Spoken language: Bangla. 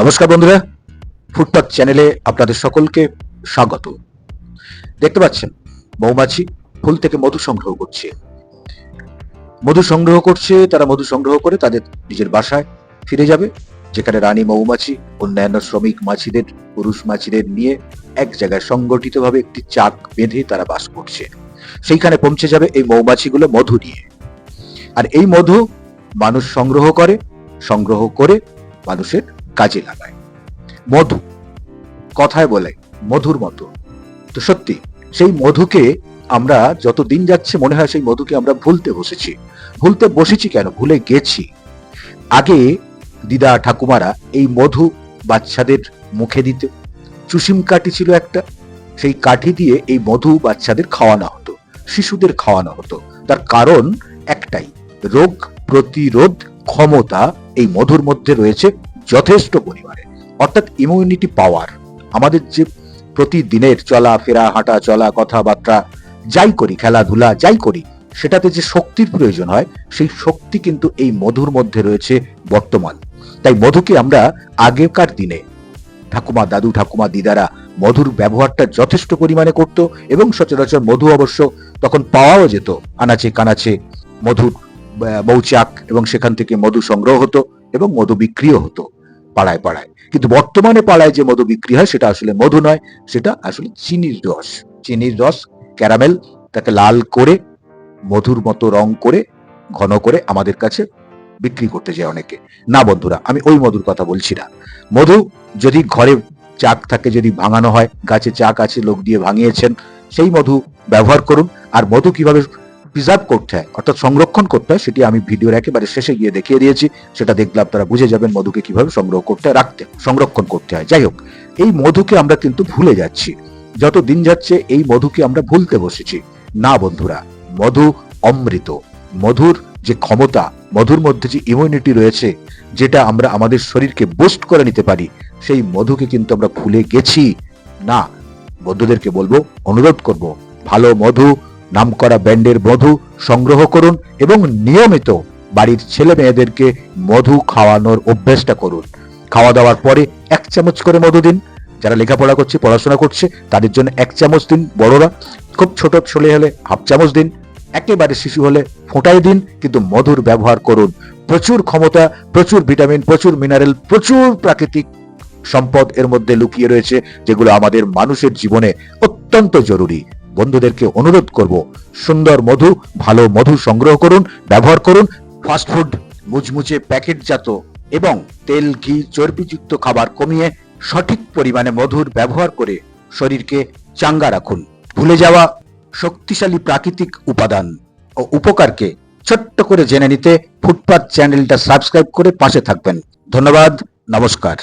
নমস্কার বন্ধুরা ফুটপাথ চ্যানেলে আপনাদের সকলকে স্বাগত। দেখতে পাচ্ছেন, মৌমাছি ফুল থেকে মধু সংগ্রহ করছে। মধু সংগ্রহ করছে, তারা মধু সংগ্রহ করে তাদের নিজের বাসায় ফিরে যাবে, যেখানে রানী মৌমাছি, অন্যান্য শ্রমিক মাছিদের, পুরুষ মাছিদের নিয়ে এক জায়গায় সংগঠিতভাবে একটি চাক বেঁধে তারা বাস করছে। সেইখানে পৌঁছে যাবে এই মৌমাছিগুলো মধু নিয়ে। আর এই মধু মানুষ সংগ্রহ করে সংগ্রহ করে মানুষের কাজে লাগায়। মধু, কথায় বলে, মধুর মতো। তো সত্যি, সেই মধুকে আমরা যত দিন যাচ্ছে মনে হয় সেই মধুকে আমরা ভুলতে বসেছি। ভুলতে বসেছি কেন? ভুলে গেছি। আগে দিদা ঠাকুমারা এই মধু বাচ্চাদের মুখে দিত, চুষিম কাঠি ছিল একটা, সেই কাঠি দিয়ে এই মধু বাচ্চাদের খাওয়ানো হতো, শিশুদের খাওয়ানো হতো। তার কারণ একটাই, রোগ প্রতিরোধ ক্ষমতা এই মধুর মধ্যে রয়েছে। যথেষ্ট পরিমাণে। অর্থাৎ ইমিউনিটি পাওয়ার আমাদের যে প্রতিদিনের চলা, ফেরা, হাঁটা, চলা, কথাবার্তা, যাই করি, খেলাধুলা, যাই করি, সেটাতে যে শক্তির প্রয়োজন হয়, সেই শক্তি কিন্তু এই মধুর মধ্যে রয়েছে বর্তমান। তাই মধুকে আমরা আগেকার দিনে ঠাকুমা, দাদু, ঠাকুমা, দিদারা মধুর ব্যবহারটা যথেষ্ট পরিমাণে করত এবং সচরাচর মধু অবশ্য তখন পাওয়াও যেত। আনাচে কানাচে মধুর মৌচাক এবং সেখান থেকে মধু সংগ্রহ হতো এবং মধু বিক্রিও হতো। পাড়ায় পাড়ায়। কিন্তু বর্তমানে পাড়ায় যে মধু বিক্রি হয়, সেটা আসলে মধু নয়, সেটা আসলে চিনির রস। চিনির রস, ক্যারামেল, তাকে লাল করে, মধুর মতো রং করে, ঘন করে আমাদের কাছে বিক্রি করতে যায় অনেকে। না বন্ধুরা, আমি ওই মধুর কথা বলছি না। মধু যদি ঘরে চাক থাকে, যদি ভাঙানো হয়, গাছে চাক আছে, লোক দিয়ে ভাঙিয়েছেন, সেই মধু ব্যবহার করুন। আর মধু কীভাবে প্রিজার্ভ করতে হয়, অর্থাৎ সংরক্ষণ করতে হয়, সেটি আমি ভিডিওর একেবারে শেষে গিয়ে দেখিয়ে দিয়েছি, সেটা দেখলে আপনারা বুঝে যাবেন মধুকে কীভাবে সংগ্রহ করতে রাখতে সংরক্ষণ করতে হয়। যাই হোক, এই মধুকে আমরা কিন্তু ভুলে যাচ্ছি। যত দিন যাচ্ছে, এই মধুকে আমরা ভুলতে বসেছি। না বন্ধুরা, মধু অমৃত। মধুর যে ক্ষমতা, মধুর মধ্যে যে ইমিউনিটি রয়েছে, যেটা আমরা আমাদের শরীরকে বুস্ট করে নিতে পারি, সেই মধুকে কিন্তু আমরা ভুলে গেছি। না, বন্ধুদেরকে বলব, অনুরোধ করব, ভালো মধু নামকরা ব্যান্ডের মধু সংগ্রহ করুন এবং নিয়মিত বাড়ির ছেলে মেয়েদেরকে মধু খাওয়ানোর অভ্যেসটা করুন। খাওয়া দাওয়ার পরে এক চামচ করে মধু দিন। যারা লেখাপড়া করছে, পড়াশোনা করছে, তাদের জন্য এক চামচ দিন বড়রা। খুব ছোট ছেলে হলে হাফ চামচ দিন। একেবারে শিশু হলে ফোঁটাই দিন, কিন্তু মধুর ব্যবহার করুন। প্রচুর ক্ষমতা, প্রচুর ভিটামিন, প্রচুর মিনারেল প্রচুর প্রাকৃতিক সম্পদ এর মধ্যে লুকিয়ে রয়েছে, যেগুলো আমাদের মানুষের জীবনে অত্যন্ত জরুরি। বন্ধুদেরকে অনুরোধ করব, সুন্দর মধু, ভালো মধু সংগ্রহ করুন, ব্যবহার করুন ফাস্টফুড মুচমুচে প্যাকেটজাত এবং তেল, ঘি, চর্বিযুক্ত খাবার কমিয়ে সঠিক পরিমাণে মধুর ব্যবহার করে শরীরকে চাঙ্গা রাখুন। ভুলে যাওয়া শক্তিশালী প্রাকৃতিক উপাদান ও উপকারকে ছোট্ট করে জেনে নিতে ফুটপাথ চ্যানেলটা সাবস্ক্রাইব করে পাশে থাকবেন। ধন্যবাদ, নমস্কার।